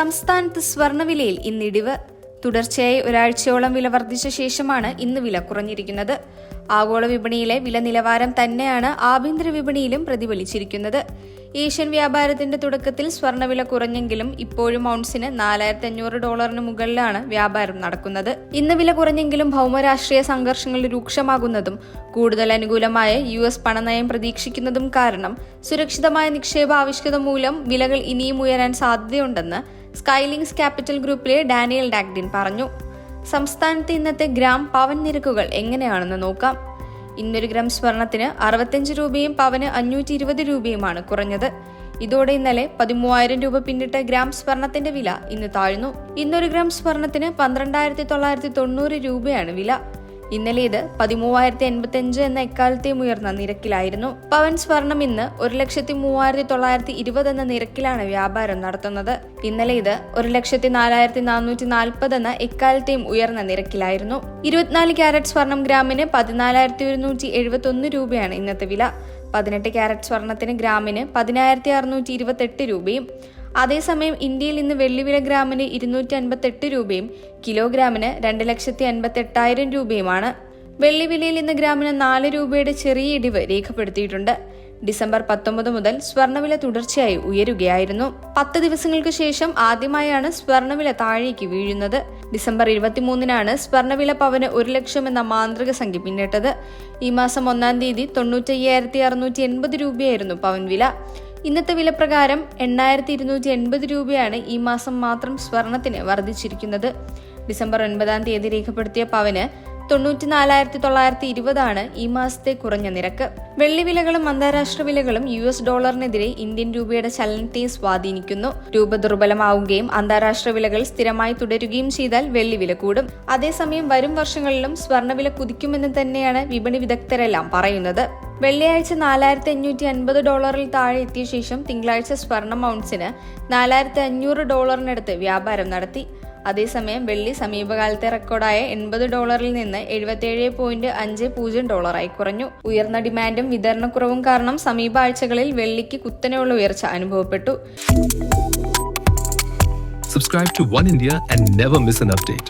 സംസ്ഥാനത്ത് സ്വർണവിലയിൽ ഇന്നിടിവ് തുടർച്ചയായി ഒരാഴ്ചയോളം വില വർദ്ധിച്ച ശേഷമാണ് ഇന്ന് വില കുറഞ്ഞിരിക്കുന്നത്. ആഗോള വിപണിയിലെ വില നിലവാരം തന്നെയാണ് ആഭ്യന്തര വിപണിയിലും പ്രതിഫലിച്ചിരിക്കുന്നത്. ഏഷ്യൻ വ്യാപാരത്തിന്റെ തുടക്കത്തിൽ സ്വർണവില കുറഞ്ഞെങ്കിലും ഇപ്പോഴും ഔൺസിന് നാലായിരത്തി അഞ്ഞൂറ് ഡോളറിന് മുകളിലാണ് വ്യാപാരം നടക്കുന്നത്. ഇന്ന് വില കുറഞ്ഞെങ്കിലും ഭൗമരാഷ്ട്രീയ സംഘർഷങ്ങൾ രൂക്ഷമാകുന്നതും കൂടുതൽ അനുകൂലമായ യു എസ് പണനയം പ്രതീക്ഷിക്കുന്നതും കാരണം സുരക്ഷിതമായ നിക്ഷേപ ആവശ്യകത മൂലം വിലകൾ ഇനിയും ഉയരാൻ സാധ്യതയുണ്ടെന്ന് സ്കൈലിങ്സ് ക്യാപിറ്റൽ ഗ്രൂപ്പിലെ ഡാനിയൽ ഡാഗ്ഡിൻ പറഞ്ഞു. സംസ്ഥാനത്തെ ഇന്നത്തെ ഗ്രാം പവൻ നിരക്കുകൾ എങ്ങനെയാണെന്ന് നോക്കാം. ഇന്നൊരു ഗ്രാം സ്വർണത്തിന് അറുപത്തഞ്ച് രൂപയും പവന് അഞ്ഞൂറ്റി ഇരുപത് രൂപയുമാണ് കുറഞ്ഞത്. ഇതോടെ ഇന്നലെ പതിമൂവായിരം രൂപ പിന്നിട്ട ഗ്രാം സ്വർണത്തിന്റെ വില ഇന്ന് താഴ്ന്നു. ഇന്നൊരു ഗ്രാം സ്വർണത്തിന് പന്ത്രണ്ടായിരത്തി തൊള്ളായിരത്തി തൊണ്ണൂറ് രൂപയാണ് വില. ഇന്നലെ ഇത് പതിമൂവായിരത്തി എൺപത്തി അഞ്ച് എന്ന എക്കാലത്തെയും ഉയർന്ന നിരക്കിലായിരുന്നു. പവൻ സ്വർണം ഇന്ന് ഒരു ലക്ഷത്തി മൂവായിരത്തി തൊള്ളായിരത്തി ഇരുപത് എന്ന നിരക്കിലാണ് വ്യാപാരം നടത്തുന്നത്. ഇന്നലെ ഇത് ഒരു ലക്ഷത്തി നാലായിരത്തി നാനൂറ്റി നാൽപ്പത് എന്ന എക്കാലത്തെയും ഉയർന്ന നിരക്കിലായിരുന്നു. ഇരുപത്തിനാല് ക്യാരറ്റ് സ്വർണം ഗ്രാമിന് പതിനാലായിരത്തി ഒരുന്നൂറ്റി എഴുപത്തി ഒന്ന് രൂപയാണ് ഇന്നത്തെ വില. പതിനെട്ട് ക്യാരറ്റ് സ്വർണത്തിന് ഗ്രാമിന് പതിനായിരത്തി അറുന്നൂറ്റി ഇരുപത്തെട്ട് രൂപയും അതേസമയം ഇന്ത്യയിൽ ഇന്ന് വെള്ളിവില ഗ്രാമിന് ഇരുന്നൂറ്റി അൻപത്തെട്ട് രൂപയും കിലോഗ്രാമിന് രണ്ട് ലക്ഷത്തി അൻപത്തി എട്ടായിരം രൂപയുമാണ്. വെള്ളിവിലയിൽ ഇന്ന് ഗ്രാമിന് നാല് രൂപയുടെ ചെറിയ ഇടിവ് രേഖപ്പെടുത്തിയിട്ടുണ്ട്. ഡിസംബർ പത്തൊമ്പത് മുതൽ സ്വർണവില തുടർച്ചയായി ഉയരുകയായിരുന്നു. പത്ത് ദിവസങ്ങൾക്ക് ശേഷം ആദ്യമായാണ് സ്വർണവില താഴേക്ക് വീഴുന്നത്. ഡിസംബർ ഇരുപത്തിമൂന്നിനാണ് സ്വർണവില പവന് ഒരു ലക്ഷം എന്ന മാന്ത്രിക സംഖ്യ പിന്നിട്ടത്. ഈ മാസം ഒന്നാം തീയതി തൊണ്ണൂറ്റയ്യായിരത്തി അറുന്നൂറ്റി എൺപത് രൂപയായിരുന്നു പവൻ വില. ഇന്നത്തെ വില പ്രകാരം എണ്ണായിരത്തി ഇരുന്നൂറ്റി എൺപത് രൂപയാണ് ഈ മാസം മാത്രം സ്വർണത്തിന് വർദ്ധിച്ചിരിക്കുന്നത്. ഡിസംബർ ഒൻപതാം തീയതി രേഖപ്പെടുത്തിയ പവന് തൊണ്ണൂറ്റിനാലായിരത്തി തൊള്ളായിരത്തി ഇരുപതാണ് ഈ മാസത്തെ കുറഞ്ഞ നിരക്ക്. വെള്ളി വിലകളും അന്താരാഷ്ട്ര വിലകളും യു എസ് ഡോളറിനെതിരെ ഇന്ത്യൻ രൂപയുടെ ചലനത്തെ സ്വാധീനിക്കുന്നു. രൂപ ദുർബലമാവുകയും അന്താരാഷ്ട്ര വിലകൾ സ്ഥിരമായി തുടരുകയും ചെയ്താൽ വെള്ളി വില കൂടും. അതേസമയം വരും വർഷങ്ങളിലും സ്വർണവില കുതിക്കുമെന്ന് തന്നെയാണ് വിപണി വിദഗ്ധരെല്ലാം പറയുന്നത്. വെള്ളിയാഴ്ച നാലായിരത്തി അഞ്ഞൂറ്റി അൻപത് ഡോളറിൽ താഴെ എത്തിയ ശേഷം തിങ്കളാഴ്ച സ്വർണ ഔൺസിന് നാലായിരത്തി അഞ്ഞൂറ് ഡോളറിനടുത്ത് വ്യാപാരം നടത്തി. അതേസമയം വെള്ളി സമീപകാലത്തെ റെക്കോർഡായ എൺപത് ഡോളറിൽ നിന്ന് എഴുപത്തിയേഴ് പോയിന്റ് അഞ്ച് പൂജ്യം ഡോളറായി കുറഞ്ഞു ഉയർന്ന ഡിമാൻഡും വിതരണക്കുറവും കാരണം സമീപ ആഴ്ചകളിൽ വെള്ളിക്ക് കുത്തനെയുള്ള ഉയർച്ച അനുഭവപ്പെട്ടു Subscribe to One India and never miss an update.